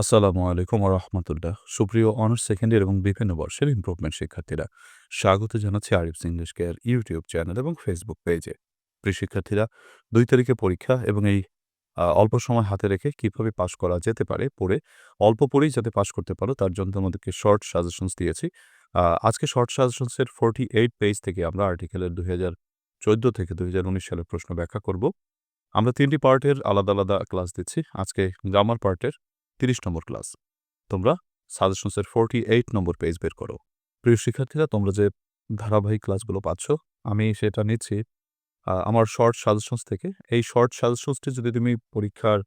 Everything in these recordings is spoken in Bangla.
আসসালামু আলাইকুম রহমতুল্লাহ। সুপ্রিয় অনার্স সেকেন্ড ইয়ার এবং বিভিন্ন বর্ষের ইমপ্রুভমেন্ট শিক্ষার্থীরা, স্বাগত জানাচ্ছি Arif English care YouTube channel এবং ফেসবুক পেজে প্রিয় শিক্ষার্থীরা, দুই তারিখে পরীক্ষা এবং এই অল্প সময় হাতে রেখে কীভাবে পাশ করা যেতে পারে, পড়ে অল্প পড়েই যাতে পাশ করতে পারো, তার জন্য তোমাদেরকে শর্ট সাজেশনস দিয়েছি। আজকে শর্ট সাজেশনসের ফোরটি এইট পেজ থেকে আমরা আর্টিকেলের দুই হাজার চোদ্দ থেকে দুই হাজার উনিশ সালের প্রশ্ন ব্যাখ্যা করব। আমরা তিনটি পার্টের আলাদা আলাদা ক্লাস দিচ্ছি। আজকে গ্রামার পার্টের তিরিশ নম্বর ক্লাস। তোমরা সাজেশনসের ফোরটি এইট নম্বর পেজ বের করো। প্রিয় শিক্ষার্থীরা, তোমরা যে ধারাবাহিক ক্লাসগুলো পাচ্ছ, আমি সেটা নিচ্ছি। আমার শর্ট সাজেশনস থেকে। এই শর্ট সাজেশনসটি যদি তুমি পরীক্ষার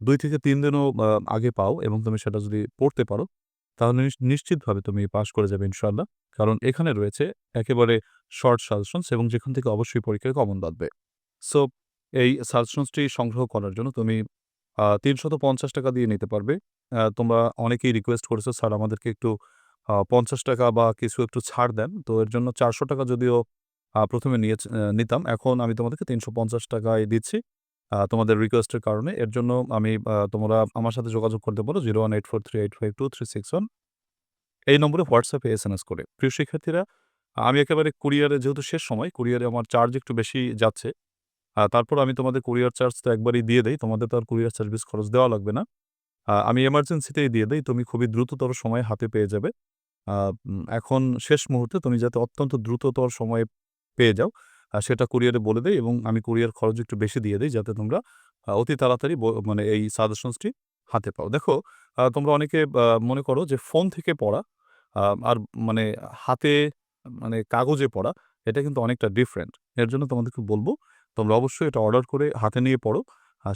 দুই থেকে তিন দিনও আগে পাও এবং তুমি সেটা যদি পড়তে পারো, তাহলে নিশ্চিতভাবে তুমি পাশ করে যাবে ইনশাল্লাহ কারণ এখানে রয়েছে একেবারে শর্ট সাজেশনস এবং যেখান থেকে অবশ্যই পরীক্ষায় কমন বাঁধবে। সো এই সাজেশনসটি সংগ্রহ করার জন্য তুমি তিনশত পঞ্চাশ টাকা দিয়ে নিতে পারবে। তোমরা অনেকেই রিকোয়েস্ট করেছ, স্যার, আমাদেরকে একটু পঞ্চাশ টাকা বা কিছু একটু ছাড় দেন। তো এর জন্য চারশো টাকা যদিও প্রথমে নিয়ে নিতাম। এখন আমি তোমাদেরকে তিনশো পঞ্চাশ টাকায় দিচ্ছি তোমাদের রিকোয়েস্টের কারণে। এর জন্য আমি তোমরা আমার সাথে যোগাযোগ করতে পারো zero one eight four three eight five two three six one এই নম্বরে হোয়াটসঅ্যাপে এস এম এস করে। প্রিয় শিক্ষার্থীরা, আমি একেবারে কুরিয়ারে যেহেতু শেষ সময় কুরিয়ারে আমার চার্জ একটু বেশি যাচ্ছে। তারপর আমি তোমাদের কুরিয়ার চার্জ তো একবারই দিয়ে দেই, তোমাদের তো আর কুরিয়ার সার্ভিস খরচ দেওয়া লাগবে না। আমি এমার্জেন্সিতেই দিয়ে দেই, তুমি খুবই দ্রুততর সময়ে হাতে পেয়ে যাবে। এখন শেষ মুহূর্তে তুমি যাতে অত্যন্ত দ্রুততর সময়ে পেয়ে যাও সেটা কুরিয়ারে বলে দেয় এবং আমি কুরিয়ার খরচ একটু বেশি দিয়ে দিই যাতে তোমরা অতি তাড়াতাড়ি মানে এই সাজেশনসটি হাতে পাও। দেখো তোমরা অনেকে মনে করো যে ফোন থেকে পড়া আর মানে হাতে মানে কাগজে পড়া, এটা কিন্তু অনেকটা ডিফারেন্ট এর জন্য তোমাদেরকে বলব তোমরা অবশ্যই এটা অর্ডার করে হাতে নিয়ে পড়ো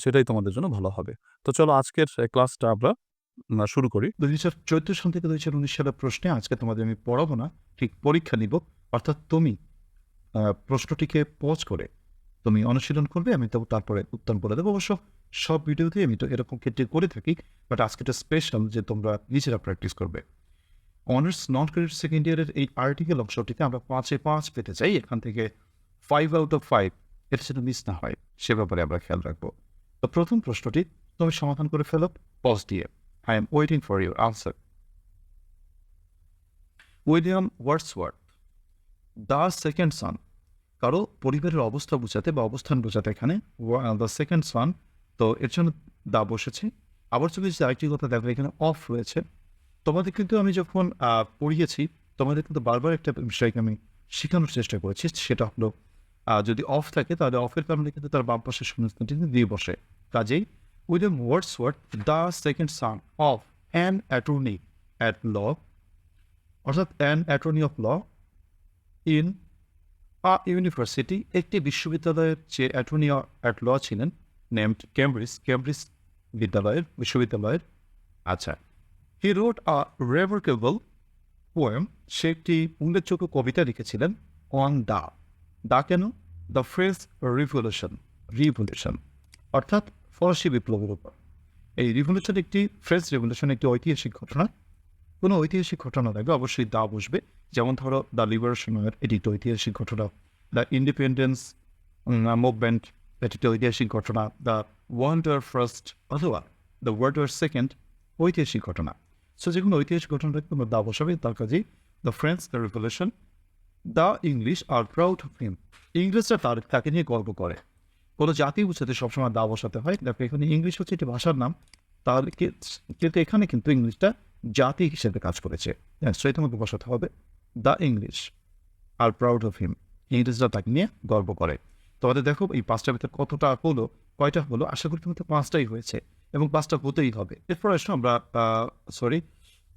সেটাই তোমাদের জন্য ভালো হবে। তো চলো আজকের ক্লাসটা আমরা শুরু করি। দুই হাজার চোদ্দ সাল থেকে দুই হাজার উনিশ সালের প্রশ্নে আজকে তোমাদের আমি পড়াবো না, ঠিক পরীক্ষা নিব। অর্থাৎ তুমি প্রশ্নটিকে পজ করে, তুমি অনুশীলন করবে, আমি তো তারপরে উত্তর বলে দেবো। অবশ্য সব ভিডিওতে আমি তো এরকম ক্ষেত্রে করে থাকি বাট আজকে এটা স্পেশাল যে তোমরা নিজেরা প্র্যাকটিস করবে। অনার্স নন ক্রেডিট সেকেন্ড ইয়ারের এই আর্টিকেল অংশটিতে আমরা পাঁচে পাঁচ পেতে চাই, এখান থেকে ফাইভ আউট অফ ফাইভ এটা যেন মিস না হয়, সে ব্যাপারে আমরা খেয়াল রাখব। তো প্রথম প্রশ্নটি, তুমি সমাধান করে ফেলো। পজ দিয়ে। I am waiting for your answer. William Wordsworth the second son কারও পরিবারের অবস্থা বোঝাতে বা অবস্থান বোঝাতে এখানে দ্য সেকেন্ড সান তো এর জন্য দা বসেছে। আবার চলে এসেছে আরেকটি কথা দেখো, এখানে অফ রয়েছে। তোমাদের কিন্তু আমি যখন পড়িয়েছি, তোমাদের কিন্তু বারবার একটা বিষয়কে আমি শেখানোর চেষ্টা করেছি, সেটা হলো যদি অফ থাকে, তাহলে অফের কারণে কিন্তু তার বাম পাশের শূন্যস্থানটি কিন্তু দিয়ে বসে কাজেই William Wordsworth the second son of an attorney at law অর্থাৎ an attorney of law in a university একটি বিশ্ববিদ্যালয়ের যে অ্যাটর্নি অ্যাট ল ছিলেন নেমড ক্যামব্রিজ ক্যামব্রিজ বিদ্যালয়ের, বিশ্ববিদ্যালয়ের আচ্ছা। হি রোড আ রেভার্কেবল পোয়েম সে একটি উল্লেখযোগ্য কবিতা লিখেছিলেন অন দা দা কেন? দ্য ফ্রেঞ্চ রিভলিউশন রিভলিউশন, অর্থাৎ ফরাসি বিপ্লবের উপর। এই রিভলিউশন একটি ফ্রেঞ্চ রিভলিউশন একটি ঐতিহাসিক ঘটনা। কোনো ঐতিহাসিক ঘটনা থাকবে অবশ্যই দা বসবে যেমন ধরো দ্য লিবারেশনের এটি একটি ঐতিহাসিক ঘটনা। দ্য ইন্ডিপেন্ডেন্স মুভমেন্ট, এটি একটি ঐতিহাসিক ঘটনা। দ্য ওয়ার্ল্ড ওয়ার ফার্স্ট, অথবা দ্য ওয়ার্ল্ড ওয়ার সেকেন্ড, ঐতিহাসিক ঘটনা। সো যে কোনো ঐতিহাসিক ঘটনাটাকে তোমরা দা বসাবে, তার কাজেই the French the revolution the English are proud of him ইংরেজরা তার তাকে নিয়ে গর্ব করে। কোনো জাতি বুঝাতে সবসময় দা বসাতে হয়। দেখো, এখানে ইংলিশ হচ্ছে একটি ভাষার নাম। তাহলে কিন্তু এখানে কিন্তু ইংলিশটা জাতি হিসেবে কাজ করেছে। হ্যাঁ সেই তোমাকে বসাতে হবে। The English are proud of him ইংরেজরা তাকে নিয়ে গর্ব করে। তোমাদের দেখো, এই পাঁচটার ভিতরে কতটা হলো, কয়টা হলো, আশা করি তোমাদের পাঁচটাই হয়েছে এবং পাঁচটা হতেই হবে। এরপর আসলে আমরা সরি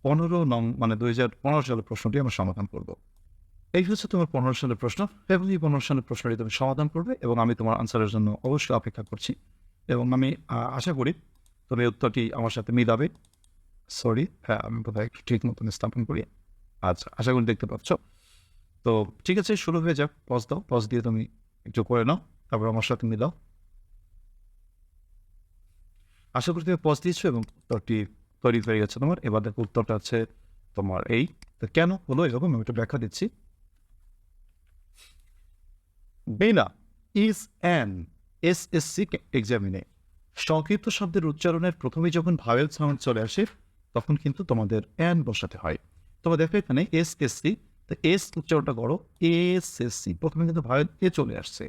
পনেরো নং মানে দুই হাজার পনেরো সালের প্রশ্নটি আমরা সমাধান করব। এই হচ্ছে তোমার পনেরো সালের প্রশ্ন। এবং এই পনেরো সালের প্রশ্নটি তুমি সমাধান করবে এবং আমি তোমার আনসারের জন্য অবশ্যই অপেক্ষা করছি। এবং আমি আশা করি তুমি উত্তরটি আমার সাথে মিলাবে। সরি হ্যাঁ আমি বোধহয় একটু ঠিক মতন স্থাপন করি। আচ্ছা আশা করি দেখতে পাচ্ছ। তো ঠিক আছে, শুরু হয়ে যাক। পজ দাও পজ দিয়ে তুমি একটু করে নাও, তারপর আমার সাথে মিলাও। আশা করি তুমি পজ দিয়েছ এবং উত্তরটি তৈরি হয়ে গেছে তোমার। এবার দেখো উত্তরটা আছে তোমার এই। তো কেন হলো এরকম? আমি একটু ব্যাখ্যা দিচ্ছি। Bela is an SSC examiner সংক্ষিপ্ত শব্দের উচ্চারণের প্রথমে যখন ভাওয়েল সাউন্ড চলে আসে, তখন কিন্তু তোমাদের অ্যান বসাতে হয়। তোমরা দেখো এখানে এস এস সি তো এস উচ্চারণটা করো এস এস সি প্রথমে কিন্তু ভাওয়েল এ চলে আসছে।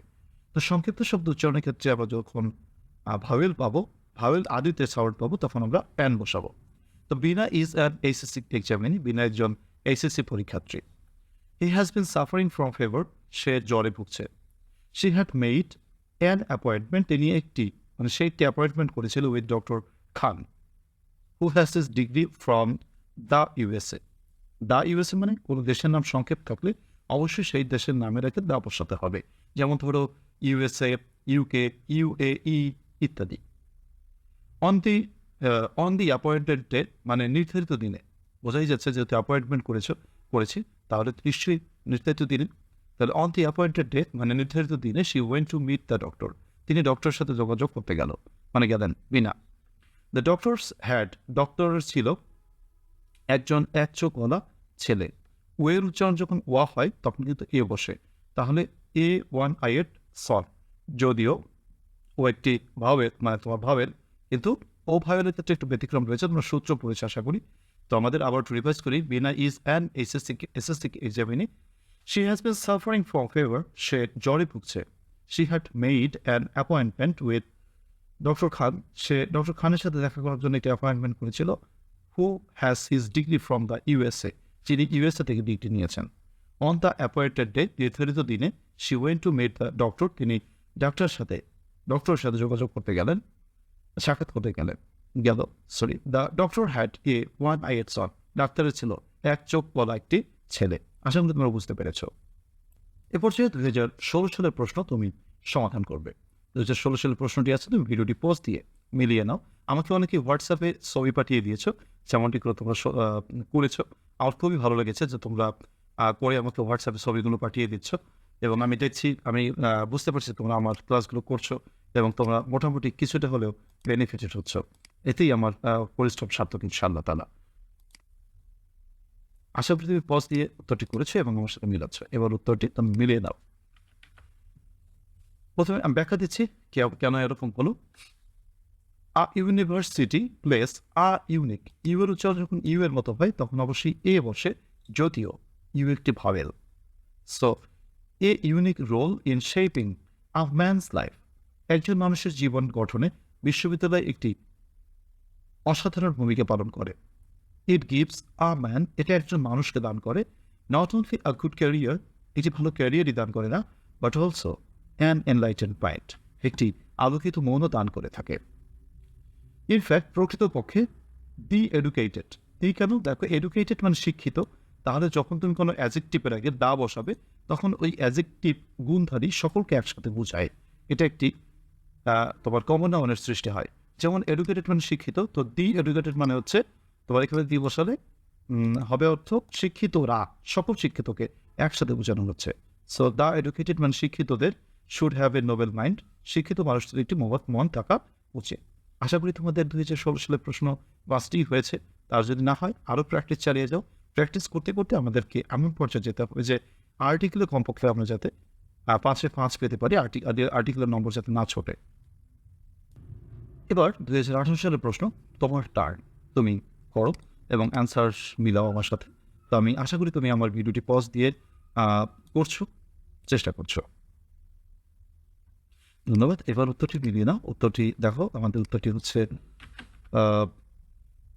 তো সংক্ষিপ্ত শব্দ উচ্চারণের ক্ষেত্রে আমরা যখন ভাওয়েল পাবো ভাওয়েল আদিতে সাউন্ড পাবো, তখন আমরা প্যান বসাবো। তো Bina is an HSC examinee Bina একজন এইচএসসি পরীক্ষার্থী। He has been suffering from fever সে জ্বরে ভুগছে। She had made an appointment তিনি একটি মানে সে একটি অ্যাপয়েন্টমেন্ট করেছিল with doctor Khan who has his degree from the USA the USA মানে কোনো দেশের নাম সংক্ষেপ থাকলে অবশ্যই সেই দেশের নামে রেখে দা বসাতে হবে। যেমন ধরো ইউএসএ ইউকে ইউএই ইত্যাদি। On the on the appointed date মানে নির্ধারিত দিনে, বোঝাই যাচ্ছে যেহেতু অ্যাপয়েন্টমেন্ট করেছ, করেছি, তাহলে নিশ্চয়ই নির্ধারিত দিনে তাহলে অন দি অ্যাপয়েন্টেড ডেট মানে নির্ধারিত দিনে she went to meet the doctor তিনি ডক্টরের সাথে যোগাযোগ করতে গেল। মানে গেলেন, Bina. The doctors had doctor ছিল একজন এক চোখ ওলা ছেলে। ওয়ের উচ্চারণ যখন ওয়া হয়, তখন কিন্তু এ বসে। তাহলে এ ওয়ান আই এট সল যদিও ও একটি ভাবের মানে তোমার ভাবের কিন্তু ও ভাবের ক্ষেত্রে একটু ব্যতিক্রম রয়েছে তোমরা সূত্র পড়েছে আশা করি। তো আমাদের আবার রিভাইজ করি, Bina is an SSC SSC examinee she has been suffering from fever সে জ্বরে ভুগছে she had made an appointment with doctor Khan say doctor খানের সাথে দেখা করার জন্য একটি অ্যাপয়েন্টমেন্ট করেছিল who has his degree from the USA যিনি ইউএসএ থেকে ডিগ্রি নিয়েছেন। অন দ্য অ্যাপয়েন্টেড ডে নির্ধারিত দিনে she went to met the doctor তিনি ডাক্তারের সাথে ডক্টরের সাথে যোগাযোগ করতে গেলেন, সাক্ষাৎ করতে গেলেন, গেল sorry the doctor had a one I ate son ডাক্তারের ছিল, এক চোখ বলা একটি ছেলে। আশা করি তোমরা বুঝতে পেরেছ। এ পর্যায়ে দুই হাজার ষোলো সালের প্রশ্ন তুমি সমাধান করবে। দু হাজার ষোলো সালের প্রশ্নটি আছে, তুমি ভিডিওটি পোস্ট দিয়ে মিলিয়ে নাও। আমাকে অনেকে হোয়াটসঅ্যাপে ছবি পাঠিয়ে দিয়েছ, যেমনটি করে তোমরা করেছ। আমার খুবই ভালো লেগেছে যে তোমরা করে আমাকে হোয়াটসঅ্যাপে ছবিগুলো পাঠিয়ে দিচ্ছ এবং আমি দেখছি, আমি বুঝতে পারছি তোমরা আমার ক্লাসগুলো করছ এবং তোমরা মোটামুটি কিছুটা হলেও বেনিফিটেড হচ্ছ। এতেই আমার পরিশ্রম সার্থক ইনশাআল্লাহ তালা আশা করি তুমি পজ দিয়ে উত্তরটি করেছ এবং আমার সাথে মিলাচ্ছ। এবার উত্তরটি তুমি মিলিয়ে দাও প্রথমে আমি ব্যাখ্যা দিচ্ছি কেন এরকম হলো a university place a unique U এর উচ্চারণ যখন ইউ এর মতো হয়, তখন অবশ্যই এ বসে যদিও ইউ একটি vowel so a unique role in shaping a man's life একজন মানুষের জীবন গঠনে বিশ্ববিদ্যালয় একটি অসাধারণ ভূমিকা পালন করে। ইট গিভস আ ম্যান এটা একজন মানুষকে দান করে। Not only a good career এটি ভালো ক্যারিয়ারই দান করে না but also an enlighten point একটি আলোকিত মনও দান করে থাকে। ইনফ্যাক্ট প্রকৃতপক্ষে দি এডুকেটেড এই কেন দেখো এডুকেটেড মানে শিক্ষিত। তাহলে যখন তুমি কোনো অ্যাজেকটিভের আগে দা বসাবে, তখন ওই অ্যাজেকটিভ গুণধারী সকলকে একসাথে বোঝায়। এটা একটি তোমার কমন নাউনের সৃষ্টি হয়। যেমন এডুকেটেড মানে শিক্ষিত, তো দি এডুকেটেড মানে হচ্ছে তোমার এখানে দি বসালে হবে অর্থ শিক্ষিতরা, সকল শিক্ষিতকে একসাথে বোঝানো হচ্ছে। সো দ্য এডুকেটেড মানে শিক্ষিতদের should have a noble mind শিক্ষিত মানুষদের একটি মহৎ মন থাকা উচিত। আশা করি তোমাদের দুই হাজার ষোলো সালের প্রশ্ন পাঁচটি হয়েছে। তার যদি না হয়, আরও প্র্যাকটিস চালিয়ে যাও। প্র্যাকটিস করতে করতে আমাদেরকে এমন পর্যায়ে যেতে হবে যে আর্টিকেলে কমপক্ষে আমরা যাতে পাঁচে পাঁচ পেতে পারি আর্টি আর্টিকেলের নম্বর যাতে না ছোটে। এবার দুই হাজার আঠারো সালের প্রশ্ন, তোমার টার্ন তুমি করো এবং অ্যান্সার মিলাও আমার সাথে। তো আমি আশা করি তুমি আমার ভিডিওটি পজ দিয়ে করছ, চেষ্টা করছ। ধন্যবাদ। এবার উত্তরটি মিলিয়ে নাও। উত্তরটি দেখো, আমাদের উত্তরটি হচ্ছে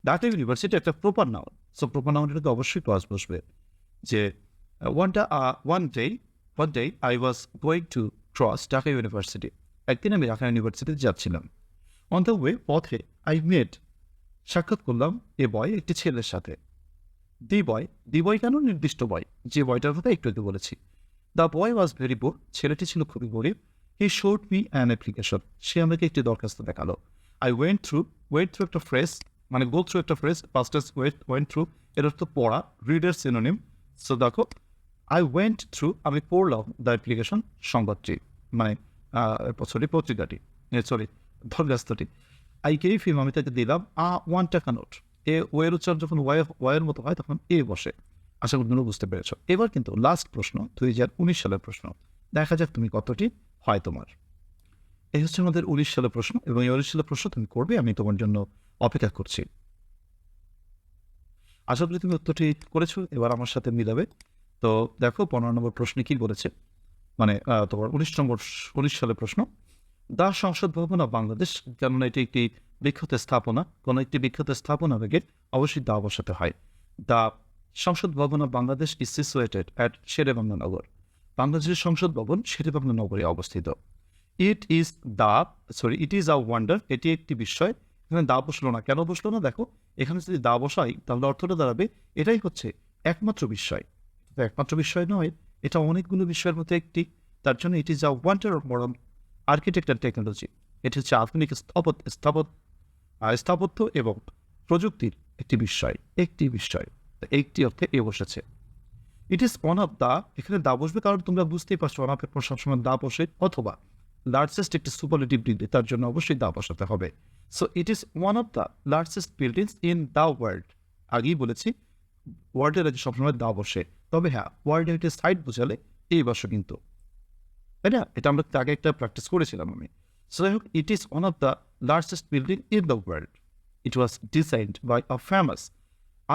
ঢাকা ইউনিভার্সিটি একটা প্রপার নাউন সো প্রপার নাউনটা তো অবশ্যই ক্লাস বসবে। যে ওয়ানটা one day one day I was going to cross Dhaka university একদিন আমি ঢাকা ইউনিভার্সিটিতে যাচ্ছিলাম। অন দ্য ওয়ে পথে আই মেড সাক্ষাৎ করলাম এ বয় একটি ছেলের সাথে। দি বয় দি বয় কেন নির্দিষ্ট বয়? যে বয়টার কথা একটু একটু বলেছি। The boy was very poor ছেলেটি ছিল খুবই গরিব। He showed me an application সে আমাকে একটি দরখাস্ত দেখাল। I went through went through একটা ফ্রেস মানে গো থ্রু একটা ফ্রেস পাস্টার্স ওয়েট ওয়েন্ট থ্রু এর অর্থ পড়া রিডার সিনোনিম সো দেখো আই ওয়েন্ট থ্রু আমি পড়লাম দ্য অ্যাপ্লিকেশন সংবাদটি মানে সরি পত্রিকাটি সরি দরখাস্তটি আই গেভ হিম আমি তাকে দিলাম, আ ওয়ান টাকা নোট। এ ওয়ের উচ্চারণ যখন ওয়াই ওয়ের মতো হয়, তখন এ বসে। আশা করি তোমরা বুঝতে পেরেছ। এবার কিন্তু লাস্ট প্রশ্ন, দুই হাজার উনিশ সালের প্রশ্ন। দেখা যাক তুমি কতটি হয় তোমার। এই হচ্ছে আমাদের উনিশ সালের প্রশ্ন, এবং এই উনিশ সালের প্রশ্ন তুমি করবে, আমি তোমার জন্য অপেক্ষা করছি। আশা করি তুমি উত্তরটি করেছ, এবার আমার সাথে মিলাবে। তো দেখো, পনেরো নম্বর প্রশ্নে কি বলেছে? মানে তোমার উনিশ নম্বর, উনিশ সালের প্রশ্ন। দা সংসদ ভবন অফ বাংলাদেশ, কেননা এটি একটি বিখ্যাত স্থাপনা, কোনো একটি বিখ্যাত স্থাপনা থেকে অবশ্যই দা বসাতে হয়। The Sangsad Bhaban of Bangladesh is situated at Sher-e-Bangla Nagar বাংলাদেশের সংসদ ভবন শেরেবাংলা নগরে অবস্থিত। It is the sorry it is a wonder এটি একটি বিষয় এখানে দা বসল না। কেন বসল না? দেখো, এখানে যদি দা বসাই, তাহলে অর্থটা দাঁড়াবে, এটাই হচ্ছে একমাত্র বিষয় একমাত্র বিষয় নয়, এটা অনেকগুলো বিষয়ের মধ্যে একটি। তার জন্য it is a wonder modern architecture technology এটি হচ্ছে আধুনিক স্থাপত স্থাপত স্থাপত্য এবং প্রযুক্তির একটি বিষয় একটি বিষয়। একটি অর্থে এ বসেছে। It is one of the এখানে দা বসবে কারণ তোমরা বুঝতেই পারছ ওয়ান অফ এর সবসময় দা বসে, অথবা লার্জেস্ট একটি সুপারলেটিভ ডিগ্রি তার জন্য অবশ্যই দা বসাতে হবে। So it is one of the largest buildings in the world আগেই বলেছি ওয়ার্ল্ডের আগে সবসময় দা বসে। তবে হ্যাঁ ওয়ার্ল্ডের একটি সাইড বোঝালে এই বসো কিন্তু তাই না? এটা আমরা আগে একটা প্র্যাকটিস করেছিলাম আমি। সো যাই হোক it is one of the largest building in the world it was designed by a famous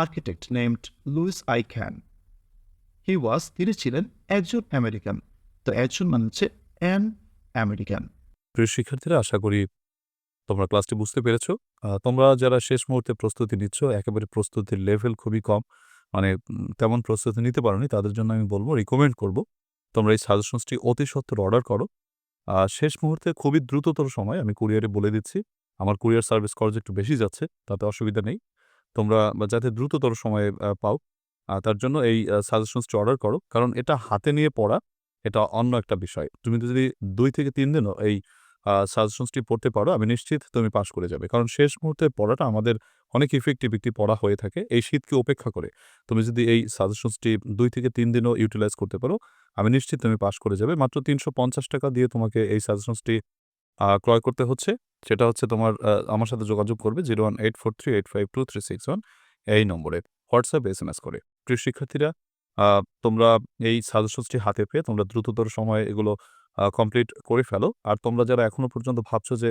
architect named Louis I Kahn he was তিনি ছিলেন একজন আমেরিকান তো একজন মানে হচ্ছে অ্যান আমেরিকান প্রিয় শিক্ষার্থীরা, আশা করি তোমরা ক্লাসটি বুঝতে পেরেছ। তোমরা যারা শেষ মুহূর্তে প্রস্তুতি নিচ্ছ, একেবারে প্রস্তুতির লেভেল খুবই কম মানে তেমন প্রস্তুতি নিতে পারোনি, তাদের জন্য আমি বলব রিকমেন্ড করব। তোমরা এই সাজেশনসটি অতি সত্বর অর্ডার করো। শেষ মুহূর্তে খুবই দ্রুততর সময় আমি কুরিয়ারে বলে দিচ্ছি, আমার কুরিয়ার সার্ভিস খরচ একটু বেশি যাচ্ছে, তাতে অসুবিধা নেই। তোমরা যাতে দ্রুততর সময়ে পাও তার জন্য এই সাজেশনসটি অর্ডার করো। কারণ এটা হাতে নিয়ে পড়া, এটা অন্য একটা বিষয়। তুমি যদি দুই থেকে তিন দিনও এই সাজেশনসটি পড়তে পারো, আমি নিশ্চিত তুমি পাশ করে যাবে। কারণ শেষ মুহূর্তে পড়াটা আমাদের অনেক ইফেক্টিভ একটি পড়া হয়ে থাকে, এই শীতকে উপেক্ষা করে। তুমি যদি এই সাজেশনসটি দুই থেকে তিন দিনও ইউটিলাইজ করতে পারো, আমি নিশ্চিত তুমি পাশ করে যাবে। মাত্র তিনশো পঞ্চাশ টাকা দিয়ে তোমাকে এই সাজেশনসটি ক্রয় করতে হচ্ছে। সেটা হচ্ছে তোমার আমার সাথে যোগাযোগ করবে zero one eight four three eight five two three six one এই নম্বরে। হোয়াটসঅ্যাপ, এস এম এস করে। প্রিয় শিক্ষার্থীরা তোমরা এই সাজেশনসটি হাতে পেয়ে তোমরা দ্রুততর সময়ে এগুলো কমপ্লিট করে ফেলো। আর তোমরা যারা এখনও পর্যন্ত ভাবছ যে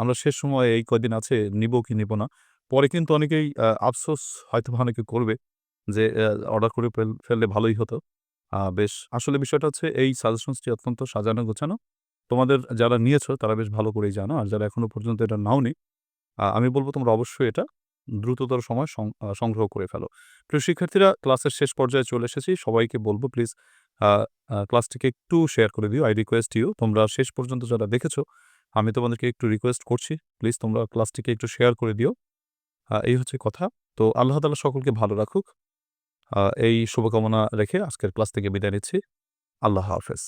আমরা শেষ সময়ে এই কয়দিন আছে, নিব কি নিব না, পরে কিন্তু অনেকেই আফসোস হয়তো অনেকে করবে যে অর্ডার করে ফেললে ভালোই হতো। বেশ, আসলে বিষয়টা হচ্ছে এই সাজেশনসটি অত্যন্ত সাজানো, গোছানো। তোমাদের যারা নিয়েছো, তারা বেশ ভালো করেই জানো। আর যারা এখনও পর্যন্ত এটা নাওনি আমি বলব তোমরা অবশ্যই এটা দ্রুততর সময় সংগ্রহ করে ফেলো। প্রিয় শিক্ষার্থীরা ক্লাসের শেষ পর্যায়ে চলে এসেছি। সবাইকে বলব প্লিজ ক্লাসটিকে একটু শেয়ার করে দিও। আই রিকোয়েস্ট ইউ তোমরা শেষ পর্যন্ত যারা দেখেছ, আমি তোমাদেরকে একটু রিকোয়েস্ট করছি। প্লিজ তোমরা ক্লাসটিকে একটু শেয়ার করে দিও। এই হচ্ছে কথা। তো আল্লাহ তালা সকলকে ভালো রাখুক। এই শুভকামনা রেখে আজকের ক্লাস থেকে বিদায় নিচ্ছি। আল্লাহ হাফেজ।